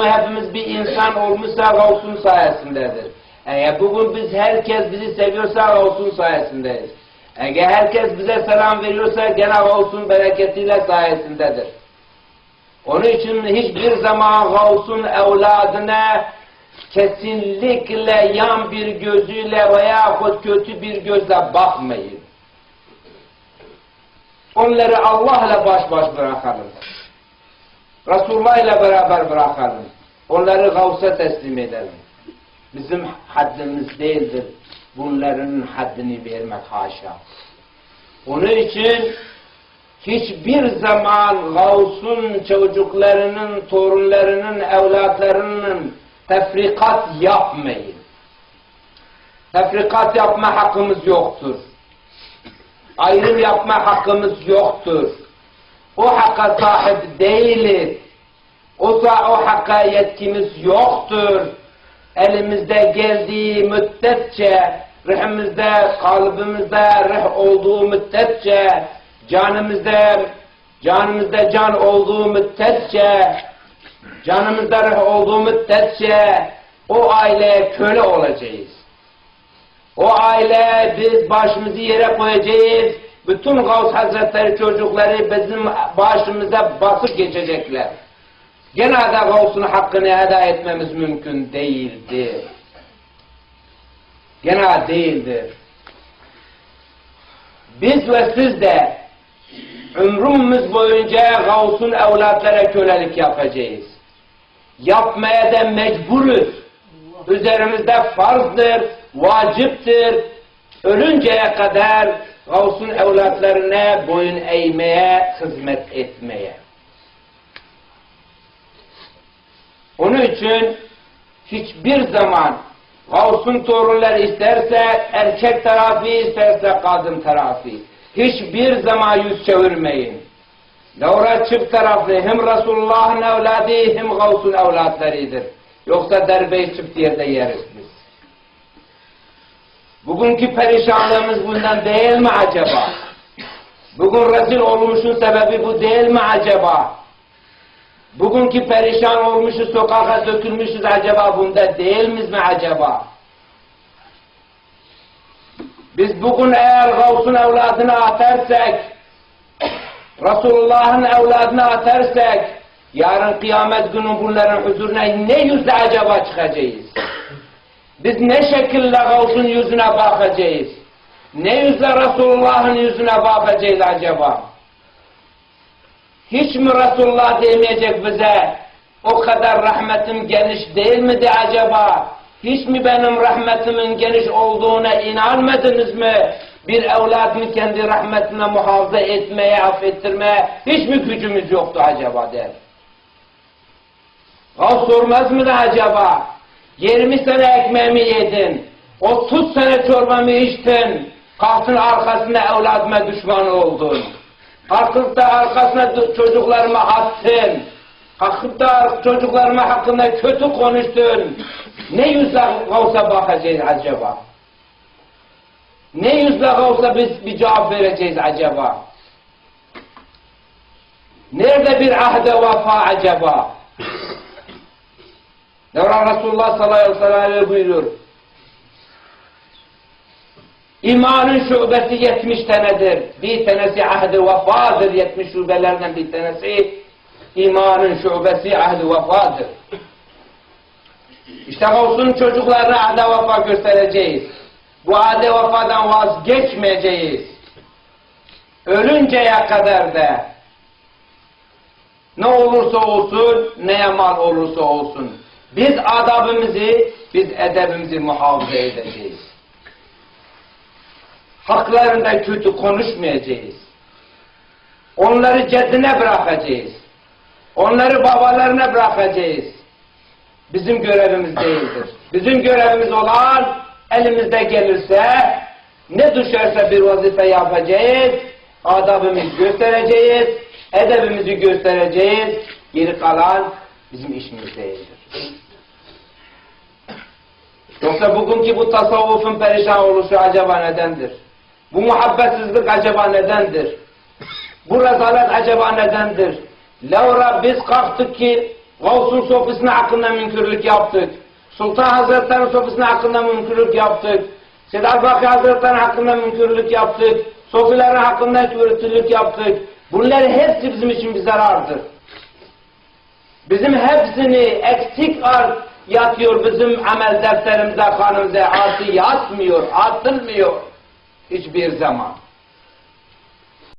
Hepimiz bir insan olmuşsa Gavs'un sayesindedir. Eğer bugün biz herkes bizi seviyorsa Gavs'un sayesindeyiz. Eğer herkes bize selam veriyorsa gene Gavs'un bereketiyle sayesindedir. Onun için hiçbir zaman Gavs'un evladına kesinlikle yan bir gözüyle veya kötü bir gözle bakmayın. Onları Allah'la baş baş bırakalım. Resulullah ile beraber bırakalım. Onları Gavs'a teslim edelim. Bizim haddimiz değildir. Bunların haddini vermek haşa. Onun için hiçbir zaman Gavs'un çocuklarının, torunlarının, evlatlarının tefrikat yapmayın. Tefrikat yapma hakkımız yoktur. Ayrım yapma hakkımız yoktur. O hakka sahip değiliz. O, o hakka yetkimiz yoktur. Elimizde geldiği müddetçe, ruhumuzda, kalbimizde ruh olduğu müddetçe, canımızda, canımızda can olduğu müddetçe, canımızda ruh olduğu müddetçe o aileye köle olacağız. O aile biz başımızı yere koyacağız. Bütün Gavs Hazretleri çocukları bizim başımıza basıp geçecekler. Gene de Gavs'un hakkını eda etmemiz mümkün değildir. Gene değildir. Biz ve siz de ömrümüz boyunca Gavs'un evlatlara kölelik yapacağız. Yapmaya da mecburuz. Üzerimizde farzdır, vaciptir. Ölünceye kadar Gavs'un evlatlarına boyun eğmeye, hizmet etmeye. Onun için hiçbir zaman Gavs'un torunları isterse erkek tarafı isterse kadın tarafı. Hiçbir zaman yüz çevirmeyin. Davra çift taraflı hem Resulullah'ın evladı hem Gavs'un evlatlarıdır. Yoksa derbeyi çift yerde yeriz biz. Bugünkü perişanlığımız bundan değil mi acaba? Bugün rezil olmuşun sebebi bu değil mi acaba? Bugünkü perişan olmuşuz, sokağa dökülmüşüz acaba bunda değil miyiz mi acaba? Biz bugün eğer Gavs'un evladını atarsak, Resulullah'ın evladını atarsak, yarın kıyamet günü bunların huzuruna ne yüzle acaba çıkacağız? Biz ne şekilde Gavs'un yüzüne bakacağız? Ne yüzle Resulullah'ın yüzüne bakacağız acaba? Hiç mi Resulullah demeyecek bize? O kadar rahmetim geniş değil miydi acaba? Hiç mi benim rahmetimin geniş olduğuna inanmadınız mı? Bir evladını kendi rahmetine muhafaza etmeye, affettirmeye hiç mi gücümüz yoktu acaba der. Gavs sormaz mı da acaba? 20 sene ekmeğimi yedin, 30 sene çorbamı içtin, kalktın arkasında evladıma düşman oldun. Kalkıp da arkasına çocuklarıma attın. Kalkıp da çocuklarıma hakkında kötü konuştun. Ne yüzle Gavs'a bakacağız acaba? Ne yüzle Gavs'a biz bir cevap vereceğiz acaba? Nerede bir ahde vefa acaba? Devran Resulullah sallallahu aleyhi ve buyuruyor. İmanın şubesi yetmiş tanedir. Bir tanesi ahd-ı vefadır. Yetmiş şubelerden bir tanesi imanın şubesi ahd-ı vefadır. İşte olsun çocuklarına ahd-ı vefa göstereceğiz. Bu ahd-ı vefadan vazgeçmeyeceğiz. Ölünceye kadar da ne olursa olsun, neye mal olursa olsun. Biz adabımızı, biz edebimizi muhafaza edeceğiz haklarında kötü konuşmayacağız. Onları ceddine bırakacağız. Onları babalarına bırakacağız. Bizim görevimiz değildir. Bizim görevimiz olan elimizde gelirse ne düşerse bir vazife yapacağız. Adabımızı göstereceğiz. Edebimizi göstereceğiz. Geri kalan bizim işimiz değildir. Yoksa bugünkü bu tasavvufun perişan oluşu acaba nedendir? Bu muhabbetsizlik acaba nedendir? Bu rezalet acaba nedendir? Laura biz kalktık ki Gavsun sofisine hakkında münkürlük yaptık. Sultan Hazretleri'nin sofisine hakkında münkürlük yaptık. Sedat Baki Hazretleri'nin hakkında münkürlük yaptık. Sofilerin hakkında kötülük yaptık. Bunlar hepsi bizim için bir zarardır. Bizim hepsini eksik art yatıyor bizim amel defterimize, kanımıza. Artı yatmıyor, atılmıyor hiçbir zaman.